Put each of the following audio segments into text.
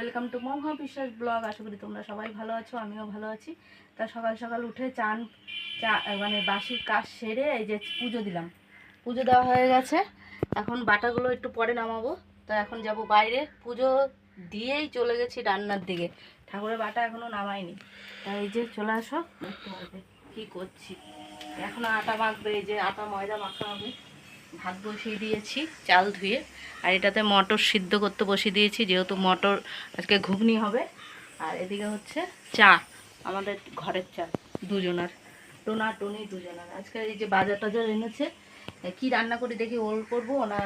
Welcome to মহা বিশ্বাস blog. আশা করি তোমরা সবাই ভালো আছো, আমিও ভালো আছি। তা সকাল সকাল উঠে চান, চা মানে বাসির কাজ সেরে এই যে পুজো দিলাম। পুজো দেওয়া হয়ে গেছে। এখন বাটাগুলো একটু পরে নামাবো। তো এখন যাব বাইরে। পুজো দিয়েই চলে গেছি রান্নার দিকে। ঠাকুরের বাটা এখনও নামাইনি। তাই এই যে চলে আসো। দেখতে কী করছি। এখন আটা মাখবে, এই যে আটা ময়দা মাখা হবে। ভাত বসিয়ে দিয়েছি, চাল ধুয়ে। আর এটাতে মটর সিদ্ধ করতে বসিয়ে দিয়েছি, যেহেতু মটর আজকে ঘুগনি হবে। আর এদিকে হচ্ছে চা, আমাদের ঘরের চা, দুজনার। টোনা টনি দুজনার। আজকে এই যে বাজার টাজার এনেছে, কি রান্না করি দেখি ওল করব না,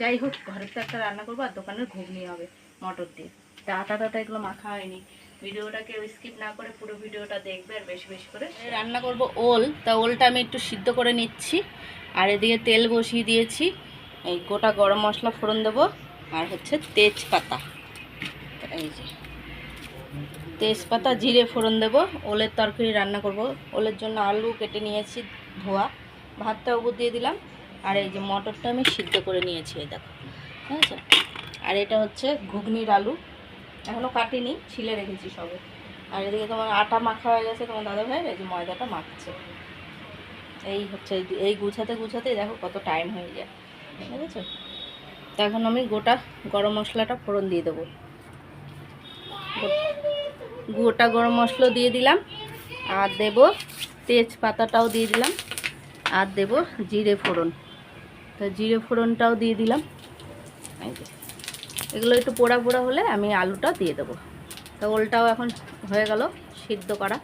যাই হোক, ঘরের তো একটা রান্না করব, আর দোকানের ঘুগনি হবে, মটর দিয়ে। তা আটা এগুলো মাখা হয়নি। ভিডিওটাকে স্কিপ না করে পুরো ভিডিওটা দেখবে আর বেশি বেশি করে রান্না করব ওল। তা ওলটা আমি একটু সিদ্ধ করে নিচ্ছি। আর এদিকে তেল বসিয়ে দিয়েছি। এই গোটা গরম মশলা ফোড়ন দেবো। আর হচ্ছে তেজপাতা। এই যে। তেজপাতা জিরে ফোড়ন দেবো। ওলের তরকারি রান্না করব। ওলের জন্য আলু কেটে নিয়েছি ধোয়া। ভাতটা উপর দিয়ে দিলাম। আর এই যে মটরটা আমি সিদ্ধ করে নিয়েছি, এই দেখো। ঠিক আছে? আর এটা হচ্ছে ঘুগনির আলু। এখনও কাটিনি, ছিলে রেখেছি সবে। আর এদিকে তোমার আটা মাখা হয়ে গেছে, তোমার দাদা ভাইয়ের এই যে ময়দাটা মাখছে। এই হচ্ছে, এই- গুছাতে গুছাতে দেখো কত টাইম হয়ে যায়। ঠিক আছে তো এখন আমি গোটা গরম মশলাটা ফোড়ন দিয়ে দেবো। গোটা গরম মশলা দিয়ে দিলাম, আর দেব তেজপাতাটাও দিয়ে দিলাম, আর দেব জিরে ফোড়ন। তো জিরে ফোড়নটাও দিয়ে দিলাম। এই এগুলো একটু পোড়া পোড়া হলে আমি আলুটা দিয়ে দেবো। তো ওলটাও এখন হয়ে গেল, সিদ্ধ করা।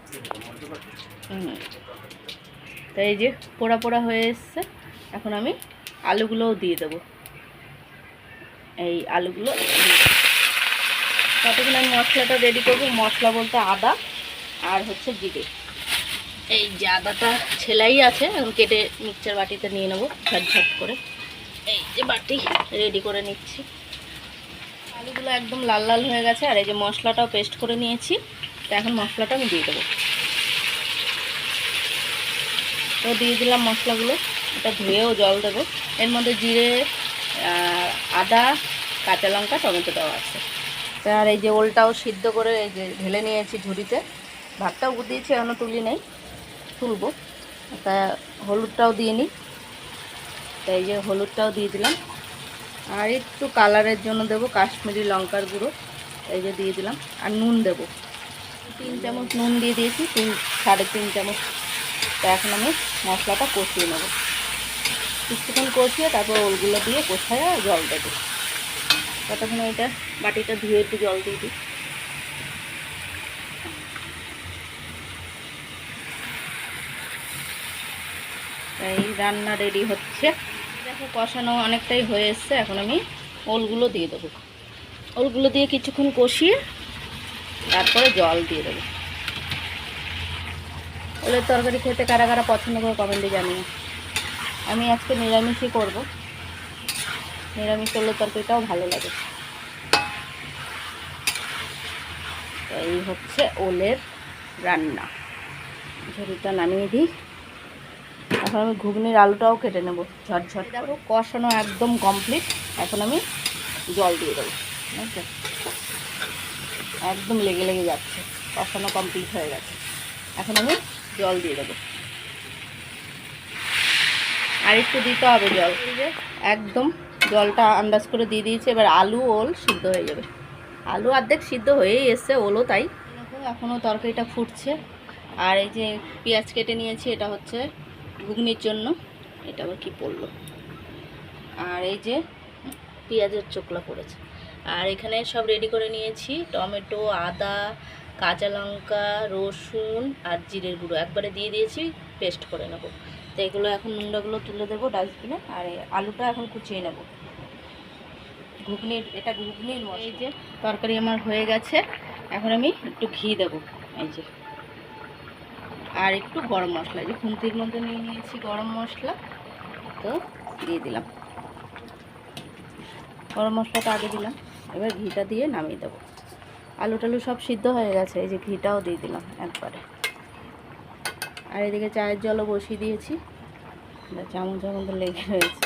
তো এই যে পোড়া পোড়া হয়ে এসছে, এখন আমি আলুগুলোও দিয়ে দেবো। এই আলুগুলো ততক্ষণ আমি মশলাটা রেডি করব, মশলা বলতে আদা আর হচ্ছে জিরে। এই যে আদাটা ছেলাই আছে, এখন কেটে মিক্সচার বাটিতে নিয়ে নেব ঝটঝট করে। এই যে বাটি রেডি করে নিচ্ছি। আলুগুলো একদম লাল লাল হয়ে গেছে, আর এই যে মশলাটাও পেস্ট করে নিয়েছি। তো এখন মশলাটা আমি দিয়ে দেবো। তো দিয়ে দিলাম মশলাগুলো, এটা ধুয়েও জল দেবো। এর মধ্যে জিরে আদা, কাঁচা লঙ্কা, টমেটো দেওয়া আছে। আর এই যে ওলটাও সিদ্ধ করে এই যে ঢেলে নিয়েছি ঝুড়িতে। ভাতটাও দিয়েছি এখনও তুলি নেই, তুলবো। তা হলুদটাও দিয়ে নিই। তা এই যে হলুদটাও দিয়ে দিলাম। আর একটু কালারের জন্য দেবো কাশ্মীরি লঙ্কার গুঁড়ো, এই যে দিয়ে দিলাম। আর নুন দেবো। তিন চামচ নুন দিয়ে দিয়েছি, তিন, সাড়ে তিন চামচ। তা এখন আমি মশলাটা কষিয়ে নেব। কিছুক্ষণ কষিয়ে তারপর ওলগুলো দিয়ে কষায় জল দেবো। ততক্ষণ এটা বাটিটা ধুয়ে একটু জল দিয়ে দিই। এই রান্না রেডি হচ্ছে। কষানো অনেকটাই হয়ে এসছে, এখন আমি ওলগুলো দিয়ে দেবো। ওলগুলো দিয়ে কিছুক্ষণ কষিয়ে তারপরে জল দিয়ে দেবো। ওলের তরকারি খেতে কারা কারা পছন্দ করে কমেন্টে জানিয়ে আমি আজকে নিরামিষই করব। নিরামিষ ওলের তরকারিটাও ভালো লাগে। এই হচ্ছে ওলের রান্না। ঝুড়িটা নামিয়ে দিই। এখন আমি ঘুগনির আলুটাও কেটে নেব ঝটঝট দেখো কষানো একদম কমপ্লিট এখন আমি জল দিয়ে দেবো। একদম লেগে লেগে যাচ্ছে। কষানো কমপ্লিট হয়ে গেছে। এখন আমি জল দিয়ে দেবো। আর একটু দিতে হবে জল। একদম জলটা আন্দাজ করে দিয়ে দিয়েছি এবার আলু ওল সিদ্ধ হয়ে যাবে। আলু অর্ধেক সিদ্ধ হয়েই এসছে ওলও তাই। এখনও তরকারিটা ফুটছে। আর এই যে পেঁয়াজ কেটে নিয়েছি এটা হচ্ছে ঘুগনির জন্য, এটা আবার কি পড়ল? আর এই যে পেঁয়াজের চোকলা পড়েছে। আর এখানে সব রেডি করে নিয়েছি, টমেটো, আদা, কাঁচা লঙ্কা, রসুন আর জিরের গুঁড়ো। একবারে দিয়ে দিয়েছি পেস্ট করে নেব। তো এগুলো এখন নোংরাগুলো তুলে দেবো ডাস্টবিনে, আর আলুটা এখন কুচিয়ে নেব। ঘুগনির, এটা ঘুগনির। এই যে তরকারি আমার হয়ে গেছে, এখন আমি একটু ঘি দেবো। এই যে আর একটু গরম মশলা যে খুন্তির মধ্যে নিয়ে নিয়েছি গরম মশলা, তো দিয়ে দিলাম। গরম মশলাটা আগে দিলাম, এবার ঘিটা দিয়ে নামিয়ে দেবো। আলু টালু সব সিদ্ধ হয়ে গেছে, এই যে ঘিটাও দিয়ে দিলাম একবারে। আর এদিকে চায়ের জলও বসিয়ে দিয়েছি চামচ মধ্যে লেগে রয়েছে।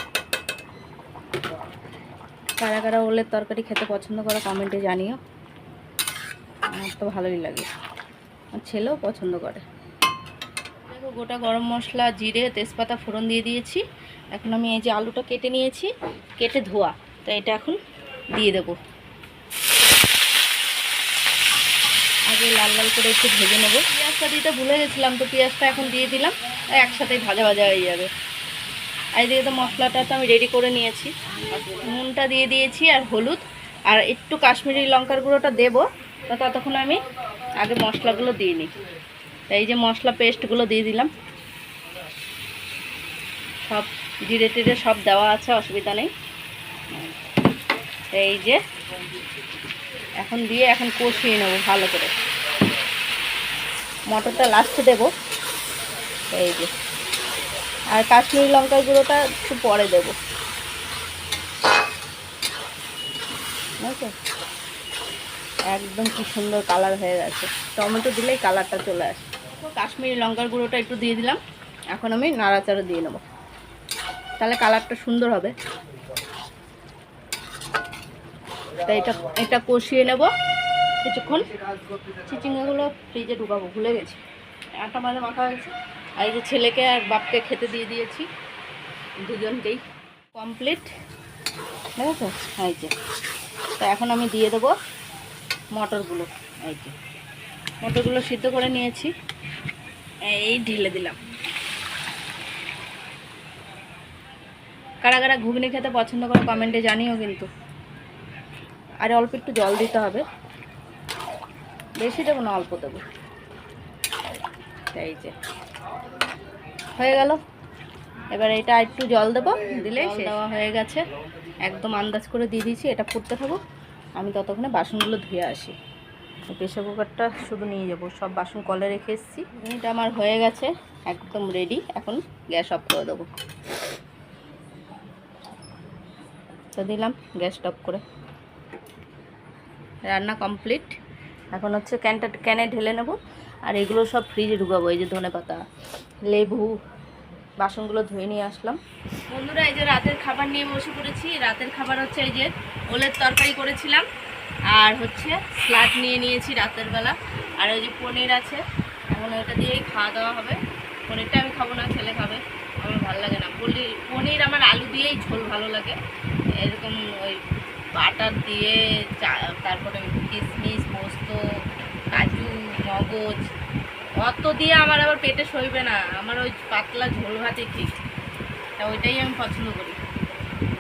কারা কারা ওলের তরকারি খেতে পছন্দ করো কমেন্টে জানিও। আমার তো ভালোই লাগে। আমার ছেলেও পছন্দ করে। দেখো গোটা গরম মশলা, জিরে, তেজপাতা ফোড়ন দিয়ে দিয়েছি। এখন আমি এই যে আলুটা কেটে নিয়েছি, কেটে ধোয়া। তো এটা এখন দিয়ে দেবো। আগে লাল লাল করে একটু ভেজে নেব। পেঁয়াজটা দিতে ভুলে গেছিলাম তো পেঁয়াজটা এখন দিয়ে দিলাম। একসাথেই ভাজা ভাজা হয়ে যাবে। আর এদিকে তো মশলাটা তো আমি রেডি করে নিয়েছি। নুনটা দিয়ে দিয়েছি আর হলুদ। আর একটু কাশ্মীরি লঙ্কার গুঁড়োটা দেবো। তো ততক্ষণ আমি আগে মশলাগুলো দিয়ে নিই। এই যে মশলা পেস্টগুলো দিয়ে দিলাম। সব জিরে টিরে সব দেওয়া আছে, অসুবিধা নেই। এই যে এখন দিয়ে এখন কষিয়ে নেব ভালো করে। মটরটা লাস্টে দেবো। এই যে আর কাশ্মীরি লঙ্কার গুঁড়োটা একটু পরে দেবো। একদম কি সুন্দর কালার হয়ে গেছে। টমেটো দিলেই কালারটা চলে আসে। তো কাশ্মীরি লঙ্কার গুঁড়োটা একটু দিয়ে দিলাম। এখন আমি নাড়াচাড়া দিয়ে নেব। তাহলে কালারটা সুন্দর হবে। তাই এটা এটা কষিয়ে নেব কিছুক্ষণ। চিচিঙ্গাগুলো ফ্রিজে ঢুকাবো, ভুলে গেছি। আটা মাঝে মাখা হয়েছে। আর এই যে ছেলেকে আর বাপকে খেতে দিয়ে দিয়েছি, দুজনকেই। কমপ্লিট। দেখেছ এই যে। তো এখন আমি দিয়ে দেবো মটরগুলো। এই যে। মটরগুলো সিদ্ধ করে নিয়েছি। এই ঢেলে দিলাম। কারা কারা ঘুগনি খেতে পছন্দ করে কমেন্টে জানিও কিন্তু। আর অল্প একটু জল দিতে হবে। বেশি দেবো না অল্প দেবো। এই যে। হয়ে গেল। এবার এটা একটু জল দেবো। দিলে দেওয়া হয়ে গেছে। একদম আন্দাজ করে দিয়ে দিয়েছি। এটা ফুটতে থাকুক। আমি ততক্ষণে বাসনগুলো ধুয়ে আসি। প্রেশার কুকারটা শুধু নিয়ে যাব। সব বাসন কলে রেখে এসেছি। এটা আমার হয়ে গেছে, একদম রেডি এখন গ্যাস অফ করে দেবো। তো দিলাম গ্যাস অফ করে। রান্না কমপ্লিট এখন হচ্ছে ক্যানটা, ক্যানে ঢেলে নেব। আর এগুলো সব ফ্রিজে ঢুকাবো, এই যে ধনে পাতা, লেবু, বাসনগুলো ধুয়ে নিয়ে আসলাম। বন্ধুরা, এই যে রাতের খাবার নিয়ে বসে পড়েছি। রাতের খাবার হচ্ছে এই যে ওলের তরকারি করেছিলাম। আর হচ্ছে স্লাড নিয়ে নিয়েছি রাতের বেলা আর ওই যে পনির আছে, এখন ওইটা দিয়েই খাওয়া দাওয়া হবে। পনিরটা আমি খাব না, ছেলে খাবে। আমার ভালো লাগে না। পনির পনির আমার আলু দিয়েই ঝোল ভালো লাগে। এরকম ওই বাটার দিয়ে তারপরে কিশমিশ পোস্ত, কাজু, মগজ, অত দিয়ে আমার আবার পেটে সইবে না। আমার ওই পাতলা ঝোল ভাতই ঠিক। তা ওইটাই আমি পছন্দ করি।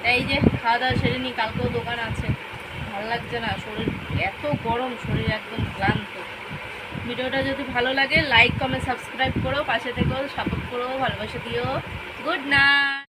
তাই যে খাওয়া দাওয়া সেরে নিই কালকেও দোকান আছে। ভালো লাগছে না, শরীর এত গরম, শরীর একদম ক্লান্ত। ভিডিওটা যদি ভালো লাগে লাইক কমেন্ট সাবস্ক্রাইব করো, পাশে থেকেও সাপোর্ট করো, ভালোবাসা দিও। Good night